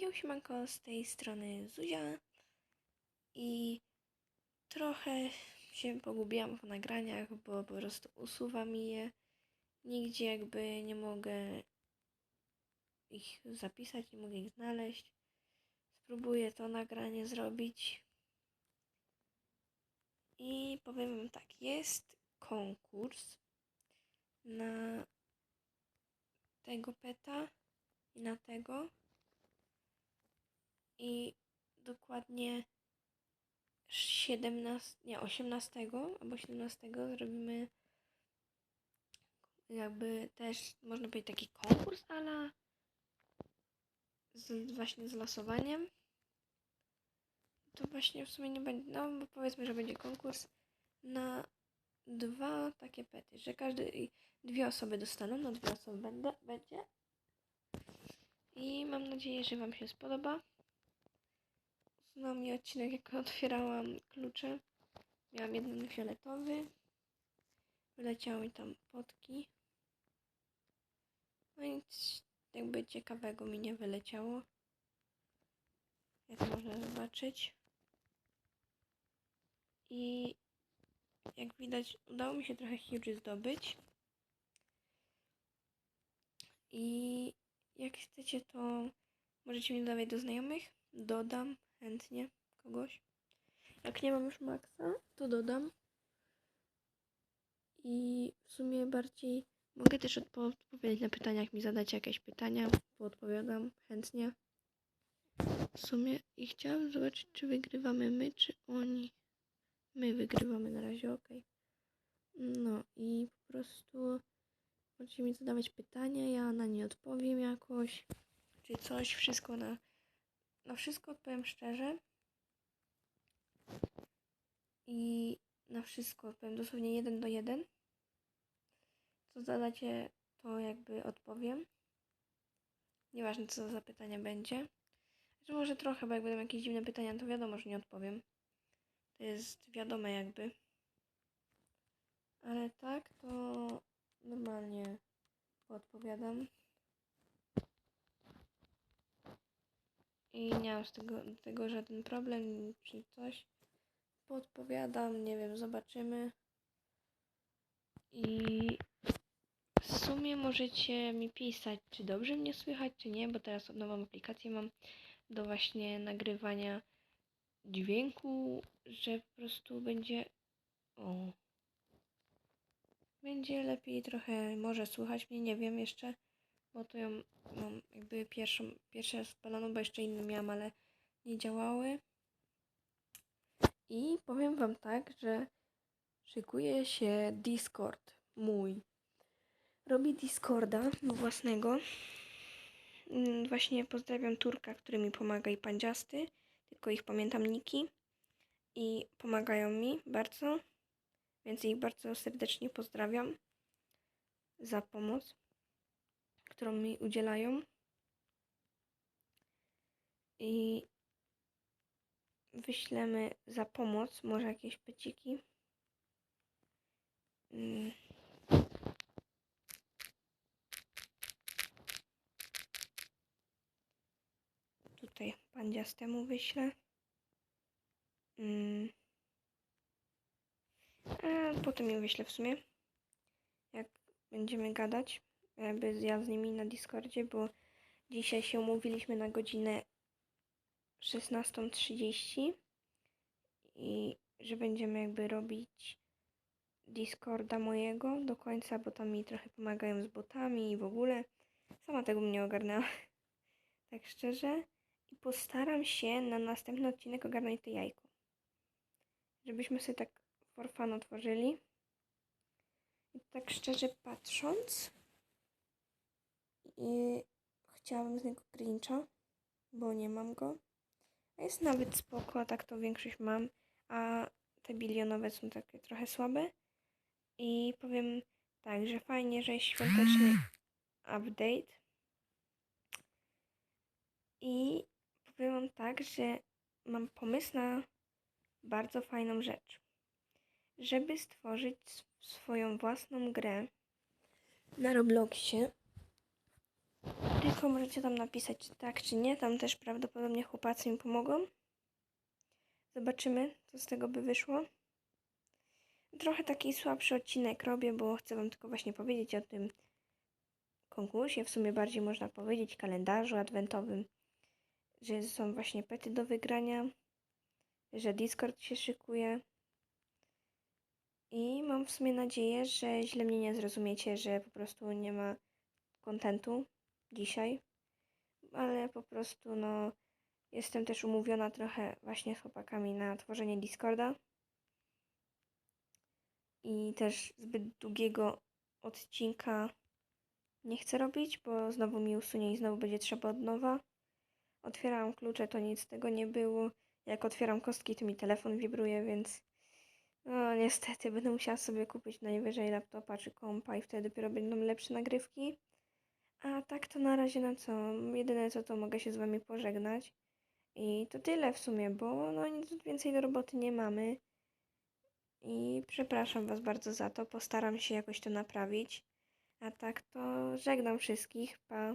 Jo, siemanko, z tej strony Zuzia i trochę się pogubiłam w nagraniach, bo po prostu usuwa mi je. Nigdzie jakby nie mogę ich zapisać, nie mogę ich znaleźć. Spróbuję to nagranie zrobić. I powiem wam tak, jest konkurs na tego peta i na tego. I dokładnie 17, nie, 18 albo 17 zrobimy jakby też, można powiedzieć, taki konkurs, ale z, właśnie z losowaniem. To właśnie w sumie nie będzie, no bo powiedzmy, że będzie konkurs na dwa takie pety, że każdy, dwie osoby dostaną, na dwie osoby będę, będzie. I mam nadzieję, że Wam się spodoba. Znał mi odcinek, jak otwierałam klucze. Miałam jeden fioletowy. Wyleciały mi tam potki. No nic jakby ciekawego mi nie wyleciało. Jak można zobaczyć. I jak widać, udało mi się trochę huge zdobyć. I jak chcecie, to możecie mnie dodawać do znajomych. Dodam chętnie kogoś. Jak nie mam już maksa, to dodam. I w sumie bardziej mogę też odpo- odpowiedzieć na pytania, jak mi zadacie jakieś pytania, odpowiadam chętnie. W sumie i chciałam zobaczyć, czy wygrywamy my, czy oni. My wygrywamy na razie, ok. No i po prostu możecie mi zadawać pytania, ja na nie odpowiem jakoś, czy coś, wszystko na, na wszystko odpowiem szczerze. I na wszystko odpowiem dosłownie jeden do jeden. Co zadacie, to jakby odpowiem. Nieważne, co za pytanie będzie. Znaczy może trochę, bo jak będą jakieś dziwne pytania, to wiadomo, że nie odpowiem. To jest wiadome jakby. Ale tak, to normalnie odpowiadam. I nie mam z tego, do tego żaden problem czy coś. Podpowiadam, nie wiem, zobaczymy. I w sumie możecie mi pisać, czy dobrze mnie słychać, czy nie, bo teraz nową aplikację mam do właśnie nagrywania dźwięku, że po prostu będzie. O. Będzie lepiej trochę, może słuchać mnie, nie wiem jeszcze, bo to ją mam jakby pierwszą, pierwsze spaloną, bo jeszcze inne miałam, ale nie działały. I powiem wam tak, że szykuje się Discord mój. Robi Discorda własnego. Mm, Właśnie pozdrawiam Turka, który mi pomaga i Pandziasty, tylko ich pamiętam niki i pomagają mi bardzo, więc ich bardzo serdecznie pozdrawiam za pomoc, którą mi udzielają. I wyślemy za pomoc może jakieś peciki. Mm. Tutaj pandziastemu wyślę. Mm. A potem ją wyślę w sumie. Jak będziemy gadać. Ja z nimi na Discordzie, bo dzisiaj się umówiliśmy na godzinę 16.30 i że będziemy jakby robić Discorda mojego do końca, bo tam mi trochę pomagają z botami i w ogóle. Sama tego mnie ogarnęła. Tak szczerze. I postaram się na następny odcinek ogarnąć to jajko. Żebyśmy sobie tak for fun otworzyli. I tak szczerze patrząc, i chciałabym z niego Grincha, bo nie mam go. A Jest nawet spoko, a tak to większość mam, a te bilionowe są takie trochę słabe. I powiem tak, że fajnie, że jest świąteczny update. I powiem wam tak, że mam pomysł na bardzo fajną rzecz. Żeby stworzyć sw- swoją własną grę na Robloxie, Tylko możecie tam napisać czy tak, czy nie. Tam też prawdopodobnie chłopacy mi pomogą. Zobaczymy, co z tego by wyszło. Trochę taki słabszy odcinek robię, bo chcę Wam tylko właśnie powiedzieć o tym konkursie, w sumie bardziej można powiedzieć kalendarzu adwentowym, że są właśnie pety do wygrania, że Discord się szykuje. I mam w sumie nadzieję, że źle mnie nie zrozumiecie, że po prostu nie ma kontentu dzisiaj, ale po prostu no jestem też umówiona trochę właśnie z chłopakami na tworzenie Discorda i też zbyt długiego odcinka nie chcę robić, bo znowu mi usunie i znowu będzie trzeba od nowa. Otwierałam klucze, to nic z tego nie było. Jak otwieram kostki, to mi telefon wibruje, więc no niestety będę musiała sobie kupić najwyżej laptopa czy kompa i wtedy dopiero będą lepsze nagrywki. A tak to na razie na co? Jedyne co to mogę się z wami pożegnać. I to tyle w sumie, bo no nic więcej do roboty nie mamy. I przepraszam was bardzo za to. Postaram się jakoś to naprawić. A tak to żegnam wszystkich. Pa.